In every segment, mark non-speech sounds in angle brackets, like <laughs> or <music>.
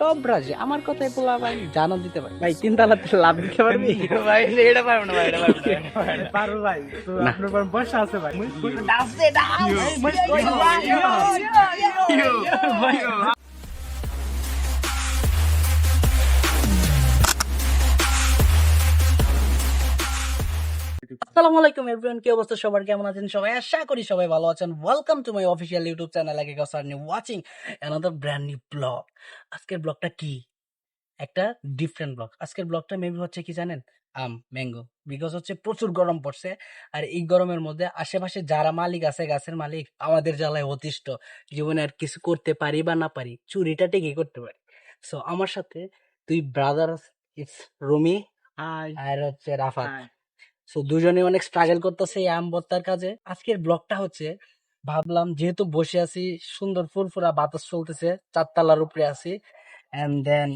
সব রাজি আমার কথাই বলা ভাই জানো দিতে পারি ভাই তিন তালাতে লাভ দিতে পারবি ভাই এটা পারব না ভাই এটা পারব না পারো ভাই তো। আপনার পর বর্ষা আছে ভাই আসসালামু আলাইকুম এভরিওয়ান কি অবস্থা সবার? কেমন আছেন সবাই? আশা করি সবাই ভালো আছেন। Welcome to my official YouTube channel আগে কাসার new watching another brand new blog আজকের ব্লগটা কি? একটা ডিফারেন্ট ব্লগ আজকের ব্লগটা মেবি হচ্ছে কি জানেন? আম ম্যাঙ্গো বিকজ হচ্ছে প্রচুর গরম পড়ছে। আর এই গরমের মধ্যে আশেপাশে যারা মালিক আছে গাছের মালিক আমাদের জ্বালায় অতিষ্ঠ। জীবনে আর কিছু করতে পারি বা না পারি চুরিটা ঠিকই করতে পারি। সো আমার সাথে তুই ব্রাদার ইটস রুমি আর হচ্ছে রাফাত। সো দুজনে অনেক স্ট্রাগল করতেছে এই আম ভর্তার কাজে। আজকের ব্লগটা হচ্ছে ভাবলাম যেহেতু বসে আছি সুন্দর ফুরফুরা বাতাস চলতেছে চারতলার উপরে আছি অ্যান্ড দেন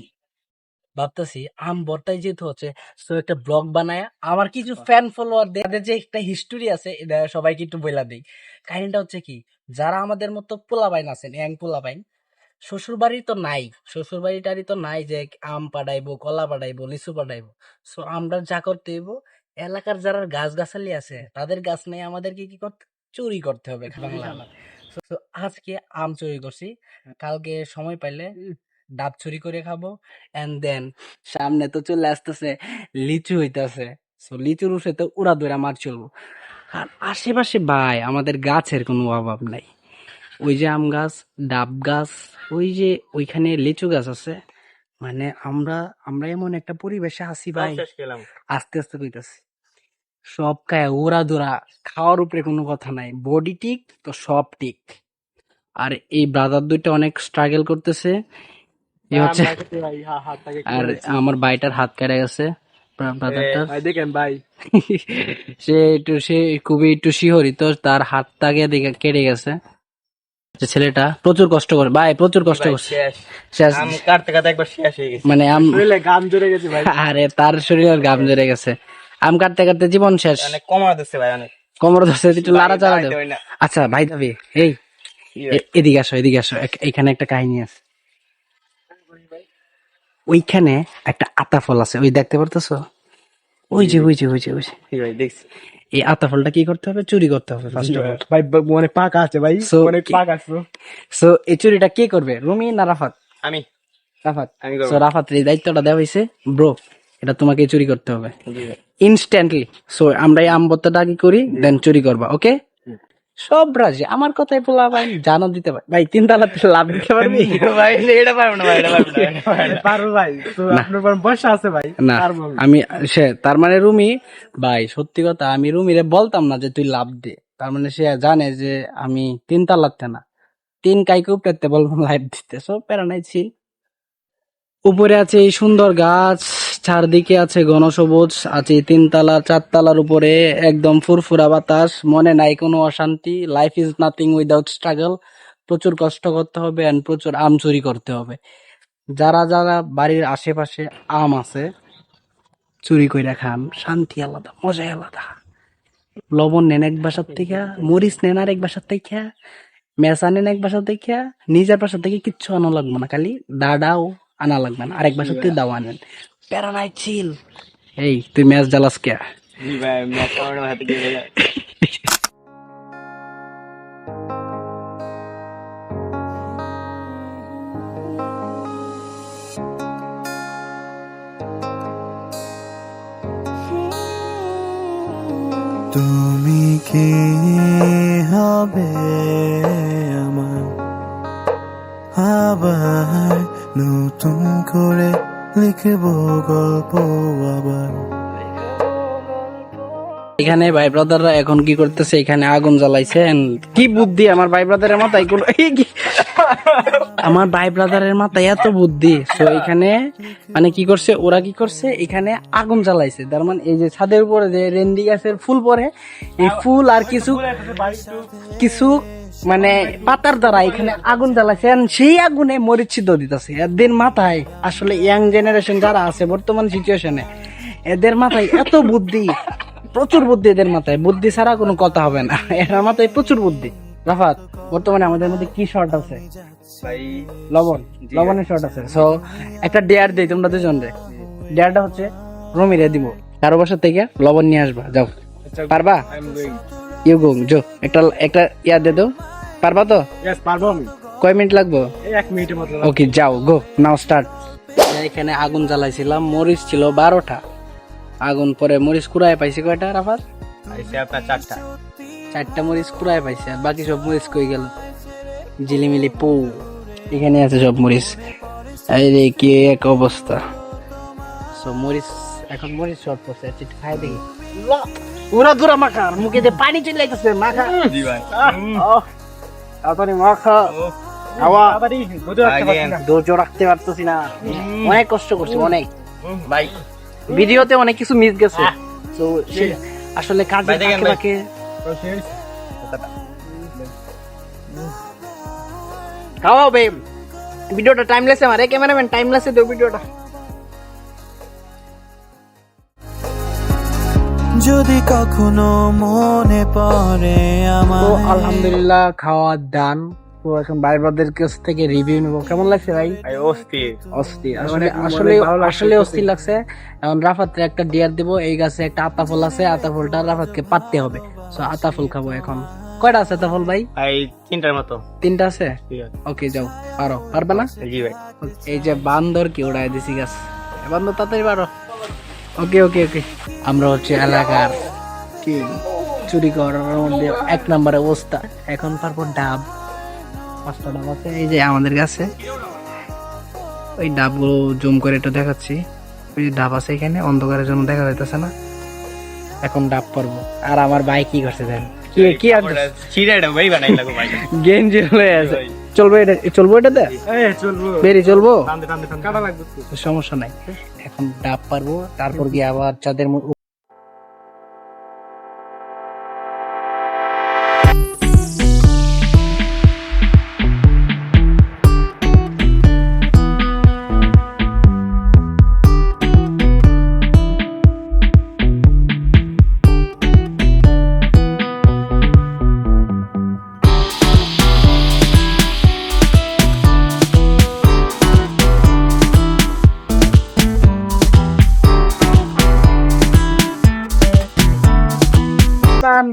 ভাবতেছি আম ভর্তায় যেহেতু হচ্ছে সো একটা ব্লগ বানায় আমার কিছু ফ্যান ফলোয়ার তাদের যে একটা হিস্টোরি আছে এটা সবাইকে একটু বইলা দিই। কাহিনীটা হচ্ছে কি যারা আমাদের মতো পোলাবাইন আছেন ইয়াং পোলাবাইন শ্বশুর বাড়ি তো নাই। শ্বশুর বাড়িটারই তো নাই যে আম পাঠাইবো কলা পাঠাইবো লিচু পাঠাইবো সো আমরা যা করতে হইব এলাকার যারা গাছ গাছালি আছে তাদের গাছ নেই আমাদেরকে কি করতে চুরি করতে হবে বাংলা so আজকে আম চুরি করছি কালকে সময় পাইলে ডাব চুরি করে খাব এন্ড দেন সামনে তো চলে আসতেছে লিচু হইতাছে। সো লিচুর উঠে তো উড়া দৌড়া মার চলবো। আর আশেপাশে ভাই আমাদের গাছের কোনো অভাব নাই। ওই যে আম গাছ ডাব গাছ ওই যে ওইখানে লিচু গাছ আছে মানে আমরা আমরা এমন একটা পরিবেশে আছি ভাই। আস্তে আস্তে কইতাছি। সব খায় ওরা দোরা খাওয়ার উপরে কোনো কথা নাই। বডি ঠিক তো সব ঠিক। আর এই ব্রাদার দুইটা অনেক স্ট্রাগল করতেছে। হচ্ছে আর আমার ভাইটার হাত কেটে গেছে ভাই দেখেন ভাই। <laughs> সে একটু সে খুবই একটু শিহরিত তার হাতটাকে দেখে কেটে গেছে। যে ছেলেটা প্রচুর কষ্ট করে। ভাই প্রচুর কষ্ট করছে। শেষ। শেষ। কাটতে কাটতে একবার শেষ হয়ে গেছে। মানে আম শরীরে গাম জড়ে গেছে ভাই। <laughs> আরে তার শরীরের গাম ধরে গেছে। আম কাটতে কাটতে জীবন শেষ। অনেক কমা দিচ্ছে ভাই অনেক। কোমর ধরছে একটু লাড়া চাড়া দেব। আচ্ছা ভাই দাবি এই এদিকে আসো এদিকে আসো। এখানে একটা কাহিনী আছে। ওইখানে একটা আতা ফল আছে ওই দেখতে পারতেছো? ওই যে ওই যে ওই যে ওই যে। ভাই দেখছি। এই আতা ফলটা কি করতে হবে? চুরি করতে হবে ফার্স্ট অফ অল ভাই ব- পাক আছে ভাই। পাক পাকা আছে। সো এই চুরিটা কে করবে? রুমি না রাফাত? আমি। রাফাত? আমি সো রাফাত এই দায়িত্বটা দেওয়া হয়েছে। ব্রো এটা তোমাকে চুরি করতে হবে। ইনস্ট্যান্টলি সো আমরা এই আমবত্তাটা কি করি দেন চুরি করবা ওকে সব রাজি। আমার কথাই বলা ভাই জানো দিতে পারি ভাই তিন তালাতে লাভ দিতে পারবি? <laughs> ভাই এটা পারব না ভাই এটা পারব না এটা পারব <laughs> ভাই তো আপনার বর্ষা আছে ভাই না আমি। সে তার মানে রুমি ভাই সত্যি কথা আমি রুমিরে বলতাম না যে তুই লাভ দে। তার মানে সে জানে যে আমি তিন তালাতে না তিন কাইকে উপরেতে বলব লাইভ দিতে। সব প্যারা নাই ছিল উপরে আছে এই সুন্দর গাছ। চারদিকে আছে ঘনসবুজ, আছে তিনতলা, চারতলার উপরে একদম ফুরফুরা বাতাস, মনে নাই কোনো অশান্তি life is nothing without struggle প্রচুর কষ্ট করতে হবে অ্যান্ড প্রচুর আম চুরি করতে হবে। যারা যারা বাড়ির আশেপাশে আম আছে, চুরি করে খান, শান্তি আলাদা, মজাই আলাদা। লবণ নেন এক বাসার থেকে, মরিচ নেন আর এক বাসার থেকে মেসা নেন এক বাসার থেকে, নিজের বাসার থেকে কিচ্ছু আনা লাগবে না, খালি দাদাও আনা লাগবে না, আরেক থেকে দাও আনেন। প্যারা নাই ছিল এই তুই ম্যাচ জ্বালাস কে? ভাই ম্যাচ হাতে তুমি কি হবে আমার? আবার নতুন করে লিখব গল্প আবার। এখানে ভাই ব্রাদাররা এখন কি করতেছে? এখানে আগুন জ্বালাইছে কি বুদ্ধি? আমার ভাই ব্রাদারের মাথায় কোনো আমার ভাই ব্রাদারের মাথায় এত বুদ্ধি। তো এখানে মানে কি করছে? ওরা কি করছে? এখানে আগুন জ্বালাইছে। তার মানে এই যে ছাদের উপরে যে রেন্ডি গাছের ফুল পরে, এই ফুল আর কিছু কিছু মানে পাতার দ্বারা এখানে আগুন জ্বালাইছে। and সেই আগুনে মরিচিত দিতেছে। এদের মাথায় আসলে ইয়াং জেনারেশন যারা আছে বর্তমান সিচুয়েশনে এদের মাথায় এত বুদ্ধি প্রচুর বুদ্ধি এদের মাথায়। বুদ্ধি ছাড়া কোনো কথা হবে না। এর মাথায় প্রচুর বুদ্ধি। রাফাত বর্তমানে আমাদের মধ্যে কি শর্ট আছে? লবণ লবণের শর্ট আছে। সো একটা ডেয়ার দিই তোমরা দুজন রে। ডেয়ারটা হচ্ছে রমিরে দিব। কারও বাসা থেকে লবণ নিয়ে আসবা। যাও। পারবা? ইউ গো জো একটা একটা ইয়া দে দাও। পারবা তো? ইয়েস পারব আমি। কয় মিনিট লাগবো? এই এক মিনিটের মতো ওকে যাও গো নাও স্টার্ট এখানে আগুন জ্বালাইছিলাম মরিচ ছিল বারোটা। আগুন পরে মরিচ কুড়ায় পাইছি কয়টা রাফাত? আইসে আপনার চারটা। চারটা মরিচ কুড়ায় পাইছে আর বাকি সব মরিচ কই গেল? ঝিলিমিলি পু। এখানে আছে সব মরিচ। এই রে কি এক অবস্থা। সব মরিচ এখন মরিচ শর্ট পড়ছে একটু খাই দেখি। উড়া দুরা মাখা মুখে দিয়ে পানি চলে যাইতেছে মাখা। জি ভাই। তাড়াতাড়ি মাখা। হাওয়া আবারই বুঝতে পারছি না। ধৈর্য রাখতে পারতেছি না। অনেক কষ্ট করছি অনেক। ভাই ভিডিওতে অনেক কিছু মিস গেছে। তো আসলে কাজে ফাঁকে ভাই। ফাঁকে খাওয়াও বে ভিডিওটা টাইমলেস আমার ক্যামেরাম্যান টাইমলেসে দেও ভিডিওটা। যদি কখনো মনে পড়ে তো আমার আলহামদুলিল্লাহ খাওয়া দান তো এখন ভাই ব্রাদের কাছ থেকে রিভিউ নেব। কেমন লাগছে ভাই? ভাই অস্থির। অস্থির। আসলে আসলে আসলে অস্থির লাগছে। এখন রাফাতকে একটা ডিয়ার দিব এই গাছে একটা আতা ফল আছে আতা ফলটা রাফাতকে পাততে হবে। সো আতা ফল খাব এখন। কয়টা আছে আতা ফল ভাই? ভাই তিনটার মতো। তিনটা আছে? ওকে যাও। পারো। পারবে না? জি ভাই। এই যে বান্দর কি উড়াই দিছি গাছ। বান্দর তাড়াতাড়ি পারো। ওকে ওকে ওকে আমরা হচ্ছে এলাকার কি? চুরি করার মধ্যে এক নম্বরে অবস্থা। এখন পারব ডাব। পাঁচটা ডাব আছে এই যে আমাদের কাছে। ওই ডাবগুলো জুম করে একটু দেখাচ্ছি। ওই যে ডাব আছে এখানে অন্ধকারের জন্য দেখা যাইতেছে না। এখন ডাব পারব আর আমার বাইক কি করছে দেন কি কি আর চিড়াটা ভাই বানাই লাগো ভাই। <laughs> গেঞ্জি হয়ে আছে। চলবো এটা চলবো এটাতে? এই চলবো। বেরি চলবো। সমস্যা নাই। এখন ডাব পারব। তারপর গিয়ে আবার চাঁদের